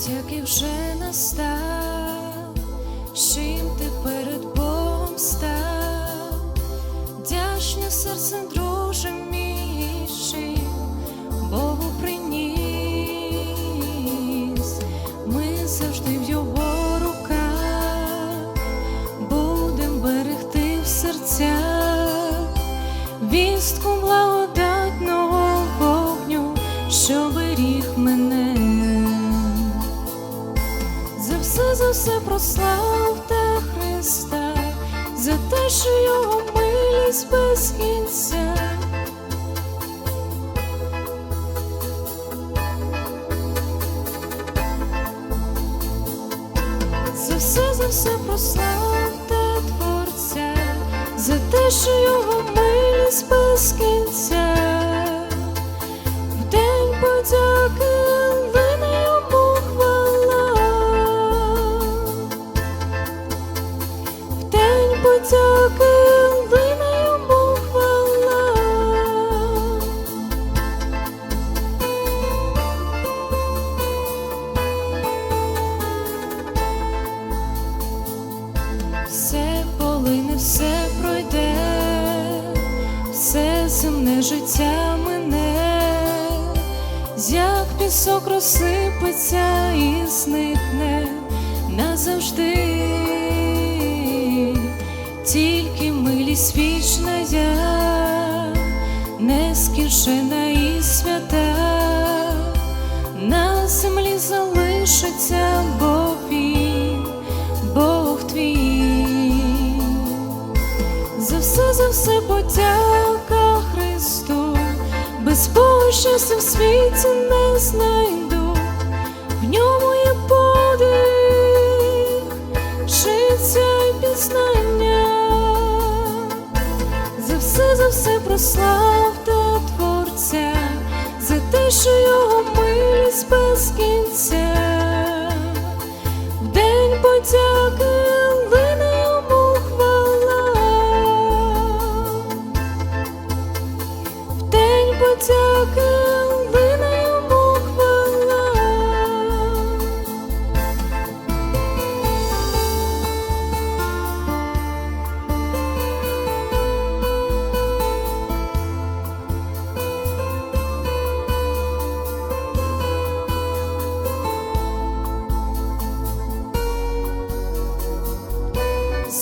подяки вже настав, чим ти перед Богом став, вдячне серце, друже мій, Богу приніс, ми завжди в його руках, будем берегти в серцях. Вістку все, прославте Христа, за те, що його милість без кінця. За все, за все прославте Творця, за те, що його милість без кінця, життя мене, як пісок розсипеться і зникне назавжди, тільки милість вічна я, нескінчена і свята, на землі залишиться Бог він. Бог твій, за все, за все подяка Христу, без Бога в світі не знайду, в ньому є подих, життя і пізнання, за все, за все прославте Творця, за те, що його милість без кінця. В день подяки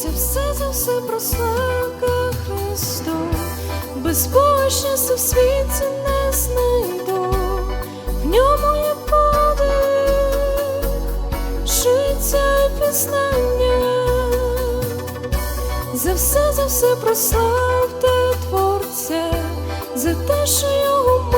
За все, за все прославка Христу, без Бога щастя в світі не знайду, в ньому є подих, і пізнання. За все, за все прославте Творця, за те, що його